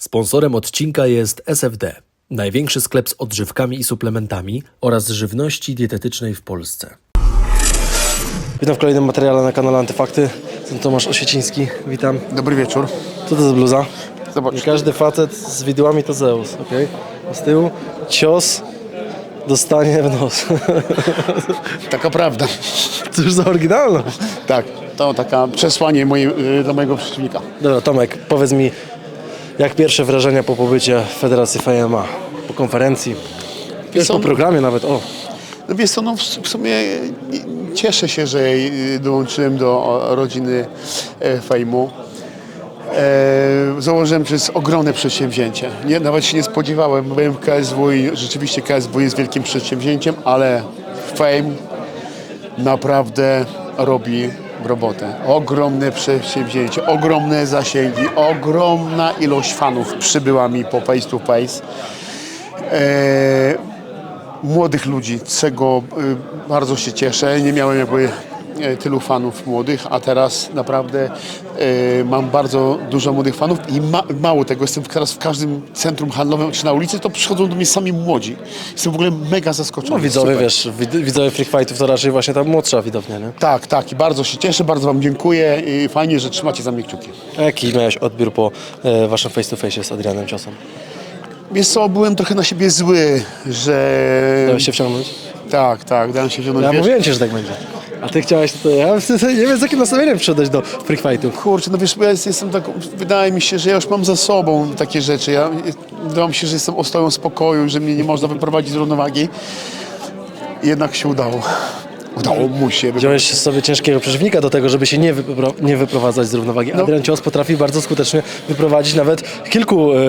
Sponsorem odcinka jest SFD, największy sklep z odżywkami i suplementami oraz żywności dietetycznej w Polsce. Witam w kolejnym materiale na kanale Antyfakty. Jestem Tomasz Osieciński, witam. Dobry wieczór. Co to za bluza? Zobacz. Nie każdy facet z widłami to Zeus, ok? A z tyłu cios dostanie w nos. Taka prawda. Cóż za oryginalność. Tak, to taka przesłanie moje, y, dla mojego przeciwnika. Dobra, Tomek, powiedz mi, jak pierwsze wrażenia po pobycie w Federacji FMA? Po konferencji? Co? po programie nawet, o. No wiesz co, no w, sumie cieszę się, że y, dołączyłem do rodziny e, fejmu. E, założyłem, że jest ogromne przedsięwzięcie. Nie, nawet się nie spodziewałem. Byłem w KSW i rzeczywiście KSW jest wielkim przedsięwzięciem, ale Fame naprawdę robi robotę. Ogromne przedsięwzięcie, ogromne zasięgi, ogromna ilość fanów przybyła mi po face to face. E, młodych ludzi, z czego y, bardzo się cieszę. Nie miałem jakby tylu fanów młodych, a teraz naprawdę e, mam bardzo dużo młodych fanów i ma, mało tego, jestem teraz w każdym centrum handlowym czy na ulicy, to przychodzą do mnie sami młodzi. Jestem w ogóle mega zaskoczony. No widzowie, Super. wiesz, wid- widzowie Freak Fightów to raczej właśnie ta młodsza widownia, nie? Tak, tak i bardzo się cieszę, bardzo Wam dziękuję i fajnie, że trzymacie za mnie kciuki. A jaki miałeś odbiór po e, waszym face to face z Adrianem Ciosem? Wiesz co, byłem trochę na siebie zły, że... Dałeś się wciągnąć? Tak, tak, dałem się wziąć. Ja wiesz, mówiłem ci, że tak będzie. A ty chciałeś to, ja nie wiem z jakim nastawieniem przyszedłeś do Freak Fightów. Kurczę, no wiesz, ja jest- jestem tak, wydaje mi się, że ja już mam za sobą takie rzeczy. Ja, wydaje mi się, że jestem ostoją spokoju, że mnie nie można wyprowadzić z równowagi. Jednak się udało. Udało mu się. Wziąłeś sobie ciężkiego przeciwnika do tego, żeby się nie, wypro, nie wyprowadzać z równowagi. No. Adrian Cios potrafi bardzo skutecznie wyprowadzić nawet kilku, e, e,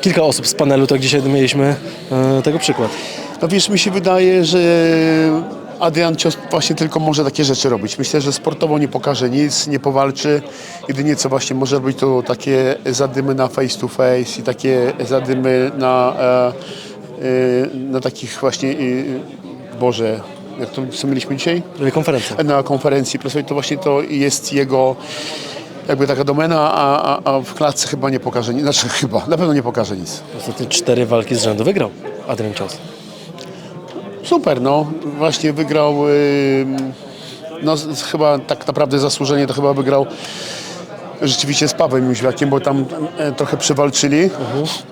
kilka osób z panelu, tak dzisiaj mieliśmy e, tego przykład. No wiesz, mi się wydaje, że Adrian Cios właśnie tylko może takie rzeczy robić. Myślę, że sportowo nie pokaże nic, nie powalczy. Jedynie co właśnie może robić to takie zadymy na face to face i takie zadymy na, e, e, na takich właśnie, e, Boże, jak to co mieliśmy dzisiaj? Konferencja. na konferencji prasowej, to właśnie to jest jego jakby taka domena, a, a, a w klatce chyba nie pokaże nic. Znaczy chyba, na pewno nie pokaże nic. Ostatnie cztery walki z rzędu wygrał Adrian Cios. Super, no. Właśnie wygrał, ym, no chyba tak naprawdę zasłużenie to chyba wygrał rzeczywiście z Pawłem Jóźwiakiem, bo tam e, trochę przewalczyli.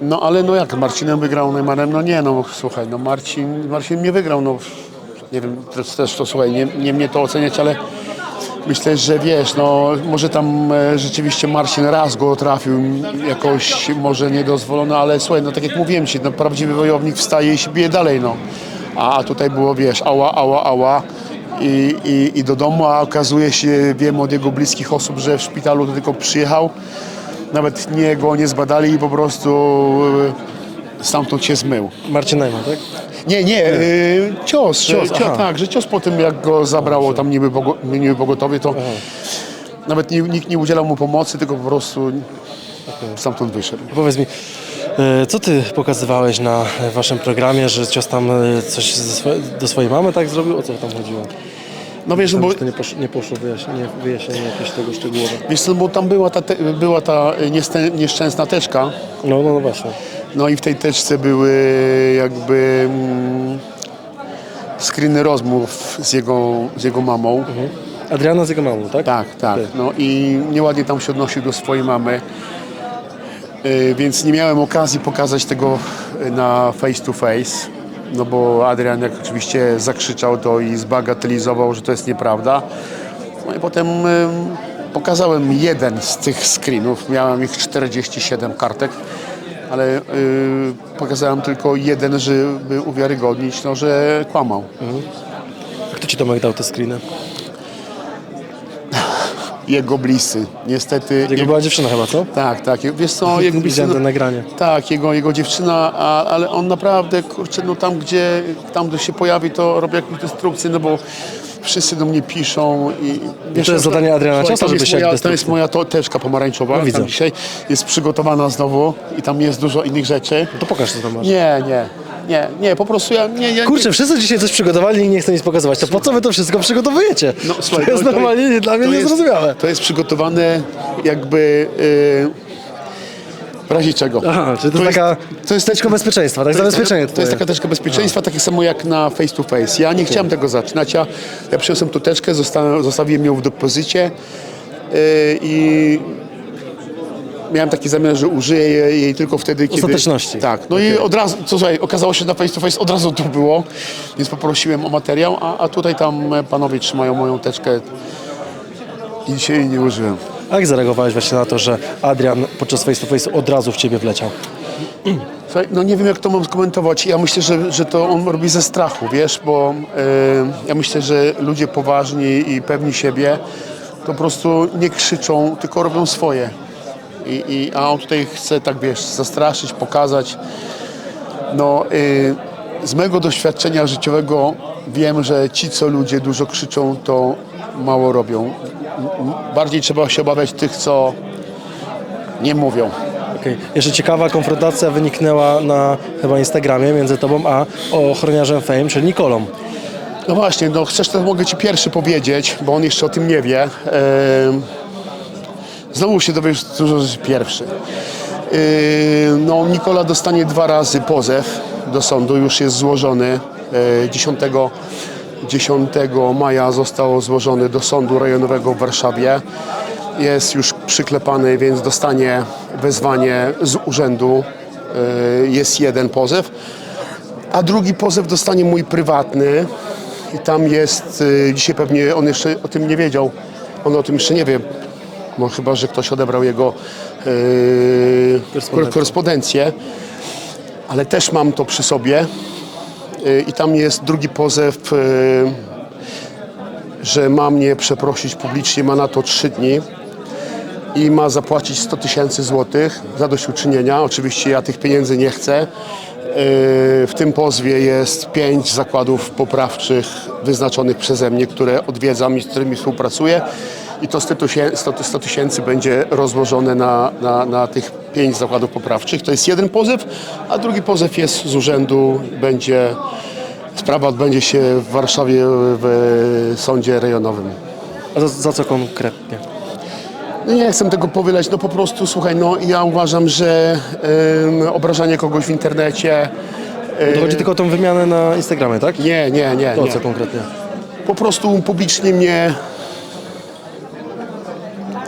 No ale no jak, Marcinem wygrał Neymarem? No nie, no słuchaj, no Marcin, Marcin nie wygrał, no nie wiem, też, też to słuchaj, nie, nie mnie to oceniać, ale myślę, że wiesz, no może tam e, rzeczywiście Marcin raz go trafił, jakoś może niedozwolony, ale słuchaj, no tak jak mówiłem ci, no prawdziwy wojownik wstaje i się bije dalej, no. A tutaj było, wiesz, ała, ała, ała i, i, i do domu, a okazuje się, wiem od jego bliskich osób, że w szpitalu to tylko przyjechał, nawet nie go nie zbadali i po prostu e, stamtąd się zmył. Marcin Najman, tak? Nie, nie, y, cios. Cios, Cios, aha. tak, że cios po tym jak go zabrało tam niby, pogo, niby pogotowie, to nawet nie, nikt nie udzielał mu pomocy, tylko po prostu stamtąd wyszedł. Powiedz mi, co ty pokazywałeś na waszym programie, że Cios tam e, coś do swojej mamy tak zrobił? O co tam chodziło? No wiesz, Tam, bo, to nie poszło, nie poszło wyjaśnienie, wyjaśnienie jakieś tego szczegółowe. wiesz co, bo tam była ta, te, była ta niestę, nieszczęsna teczka, No, no, no właśnie. no i w tej teczce były jakby mm, screeny rozmów z jego, z jego mamą. Adriana z jego mamą, tak? Tak, tak. No i nieładnie tam się odnosił do swojej mamy. Yy, Więc nie miałem okazji pokazać tego y, na face to face. No bo Adrian jak oczywiście zakrzyczał to i zbagatelizował, że to jest nieprawda. No i potem ym, pokazałem jeden z tych screenów. Miałem ich 47 kartek. Ale pokazałem tylko jeden, żeby uwiarygodnić, no, że kłamał. Kto ci Tomek dał te screeny? Jego bliscy. Niestety. Jego była dziewczyna chyba, co? Tak, tak. Wiesz co, jego bliscy, to nagranie. Tak, jego, jego dziewczyna, a, ale on naprawdę, kurczę, no tam gdzie, tam gdzie się pojawi, to robi jakąś destrukcję, no bo wszyscy do mnie piszą i... Wiesz, to jest no, zadanie Adriana tam żeby siać moja, To jest moja teczka pomarańczowa, No, widzę. dzisiaj jest przygotowana znowu i tam jest dużo innych rzeczy. To pokaż, co tam masz. Nie, nie, nie, nie, po prostu ja, nie, ja, Kurczę, wszyscy dzisiaj coś przygotowali i nie chcą nic pokazywać. To po co wy to wszystko przygotowujecie? No, słuchaj, to jest to- to- normalnie nie, dla mnie jest- niezrozumiałe. To jest przygotowane jakby... y, W razie czego. Aha, czyli to, To jest jest- taka to jest teczka bezpieczeństwa, tak? Zabezpieczenie To jest taka teczka bezpieczeństwa, tak samo jak na face to face. Ja nie chciałem tego zaczynać. Ja, ja przyniosłem tu teczkę, zosta- zostawiłem ją w depozycie yy, i miałem taki zamiar, że użyję jej, jej tylko wtedy, kiedy... ostateczności. Tak. No i od razu, co słuchaj, okazało się, że na face to face od razu to było, więc poprosiłem o materiał, a, a tutaj tam e, panowie trzymają moją teczkę i dzisiaj jej nie użyłem. A jak zareagowałeś właśnie na to, że Adrian podczas face to face od razu w ciebie wleciał? Słuchaj, no nie wiem jak to mam skomentować. Ja myślę, że, że to on robi ze strachu, wiesz, bo e, ja myślę, że ludzie poważni i pewni siebie to po prostu nie krzyczą, tylko robią swoje. I, i, a on tutaj chce tak, wiesz, zastraszyć, pokazać. No, y, z mojego doświadczenia życiowego wiem, że ci, co ludzie dużo krzyczą, to mało robią. Bardziej trzeba się obawiać tych, co nie mówią. Okej. Jeszcze ciekawa konfrontacja wyniknęła na chyba Instagramie między tobą a ochroniarzem Fame, czyli Nikolą. No właśnie, no chcesz, to mogę Ci pierwszy powiedzieć, bo on jeszcze o tym nie wie. Ehm, Znowu się dowiesz dużo rzeczy pierwszy. Ehm, No, Nikola dostanie dwa razy pozew do sądu, już jest złożony. Ehm, 10, 10 maja został złożony do sądu rejonowego w Warszawie. Jest już przyklepany, więc dostanie wezwanie z urzędu. Ehm, Jest jeden pozew a drugi pozew dostanie mój prywatny i tam jest, dzisiaj pewnie on jeszcze o tym nie wiedział, on o tym jeszcze nie wie, no chyba, że ktoś odebrał jego y, Korespondencję. korespondencję, ale też mam to przy sobie y, i tam jest drugi pozew, y, że ma mnie przeprosić publicznie, ma na to trzy dni i ma zapłacić 100 tysięcy złotych zadośćuczynienia. Oczywiście ja tych pieniędzy nie chcę. Yy, W tym pozwie jest pięć zakładów poprawczych wyznaczonych przeze mnie, które odwiedzam i z którymi współpracuję. I to 100 tysię- 100 100 tysięcy będzie rozłożone na, na, na tych pięć zakładów poprawczych. To jest jeden pozew, a drugi pozew jest z urzędu. Będzie, sprawa odbędzie się w Warszawie w sądzie rejonowym. A za, za co konkretnie? No nie chcę tego powielać, no po prostu słuchaj, no ja uważam, że obrażanie kogoś w internecie. To chodzi tylko o tą wymianę na Instagramie, tak? Nie, nie, nie. To nie. co konkretnie? Po prostu publicznie mnie.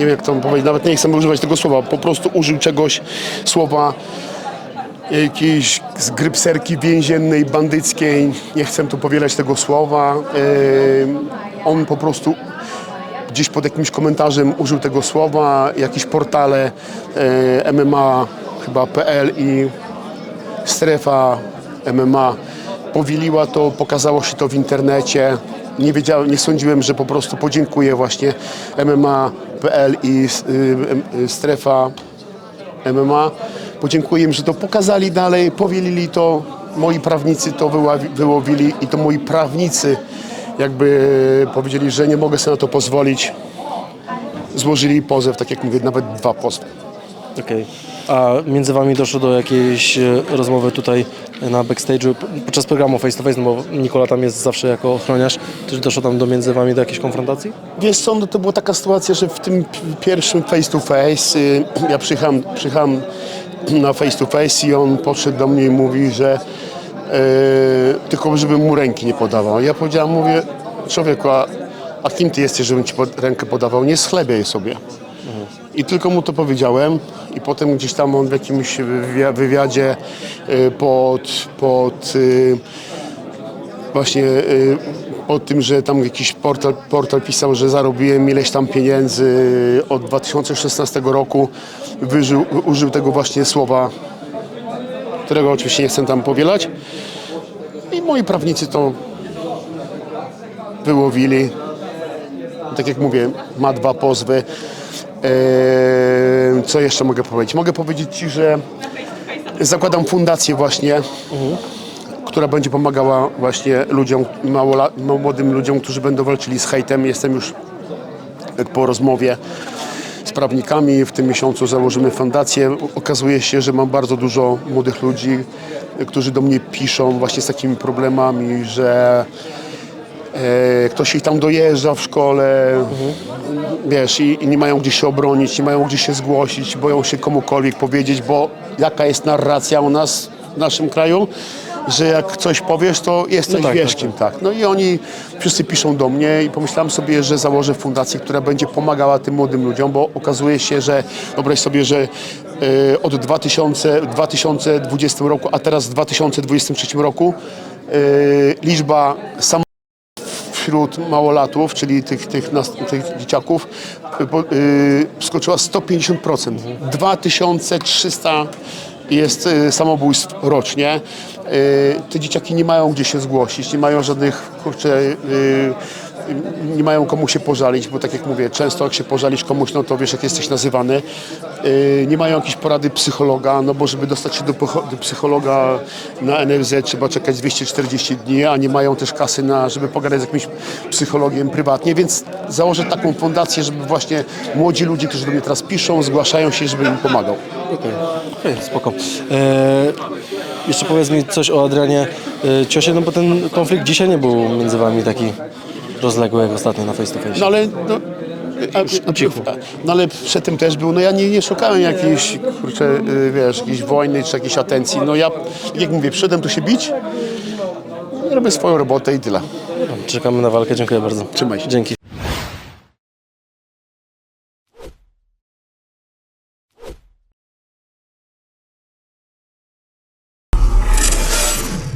Nie wiem jak to powiedzieć, nawet nie chcę używać tego słowa. Po prostu użył czegoś, słowa jakiejś grypserki więziennej, bandyckiej. Nie chcę tu powielać tego słowa. On po prostu gdzieś pod jakimś komentarzem użył tego słowa, jakieś portale e, MMA chyba PL i strefa MMA powieliła to, pokazało się to w internecie. Nie wiedziałem, nie sądziłem, że po prostu podziękuję właśnie I y, y, strefa MMA. Podziękuję im, że to pokazali dalej, powielili to. Moi prawnicy to wyłowili i to moi prawnicy jakby powiedzieli, że nie mogę sobie na to pozwolić. Złożyli pozew, tak jak mówię, nawet dwa pozwy. Okej. A między wami doszło do jakiejś e, rozmowy tutaj na backstage'u podczas programu Face to Face, no bo Nikola tam jest zawsze jako ochroniarz. Czy doszło tam do między wami do jakiejś konfrontacji? Wiesz co, no to była taka sytuacja, że w tym pierwszym face to face, y, ja przyjechałem, przyjechałem na face to face i on podszedł do mnie i mówi, że y, tylko żebym mu ręki nie podawał. Ja powiedziałem, mówię, człowieku, a, a kim ty jesteś, żebym ci pod, rękę podawał? Nie schlebiaj sobie. I tylko mu to powiedziałem i potem gdzieś tam on w jakimś wywi- wywiadzie y, pod, pod y, właśnie y, o tym, że tam jakiś portal, portal pisał, że zarobiłem ileś tam pieniędzy od 2016 roku. Wyżył, użył tego właśnie słowa, którego oczywiście nie chcę tam powielać. I moi prawnicy to wyłowili. Tak jak mówię, ma dwa pozwy. Co jeszcze mogę powiedzieć? Mogę powiedzieć Ci, że zakładam fundację właśnie która będzie pomagała właśnie ludziom, małola, no, młodym ludziom, którzy będą walczyli z hejtem. Jestem już po rozmowie z prawnikami. W tym miesiącu założymy fundację. Okazuje się, że mam bardzo dużo młodych ludzi, którzy do mnie piszą właśnie z takimi problemami, że e, ktoś ich tam dojeżdża w szkole, wiesz, i, i nie mają gdzie się obronić, nie mają gdzie się zgłosić, boją się komukolwiek powiedzieć, bo jaka jest narracja u nas w naszym kraju, że jak coś powiesz, to jesteś tak, wiesz tak, kim, tak. No i oni wszyscy piszą do mnie i pomyślałem sobie, że założę fundację, która będzie pomagała tym młodym ludziom, bo okazuje się, że wyobraź sobie, że e, od 2000, 2020 roku, a teraz w 2023 roku e, liczba sam wśród małolatów, czyli tych, tych, nas, tych dzieciaków, y, po- y, skoczyła 150%. 2300 jest y, samobójstw rocznie. Y, te dzieciaki nie mają gdzie się zgłosić, nie mają żadnych, kurczę, nie mają komu się pożalić, bo tak jak mówię, często jak się pożalisz komuś, no to wiesz jak jesteś nazywany. Y, nie mają jakiejś porady psychologa, no bo żeby dostać się do, psychologa na NFZ trzeba czekać 240 dni, a nie mają też kasy na, żeby pogadać z jakimś psychologiem prywatnie, więc założę taką fundację, żeby właśnie młodzi ludzie, którzy do mnie teraz piszą, zgłaszają się, żeby im pomagał. Okej, okej, spoko. E, jeszcze powiedz mi coś o Adrianie e, Ciosie, no bo ten konflikt dzisiaj nie był między wami taki rozległy jak ostatnio na face to face. No ale no, a, a, no ale przedtem też był, no ja nie, nie szukałem jakiejś, kurczę, y, wiesz, jakiejś wojny czy jakiejś atencji. No ja, jak mówię, przyszedłem tu się bić, robię swoją robotę i tyle. Czekamy na walkę, dziękuję bardzo. Trzymaj się. Dzięki.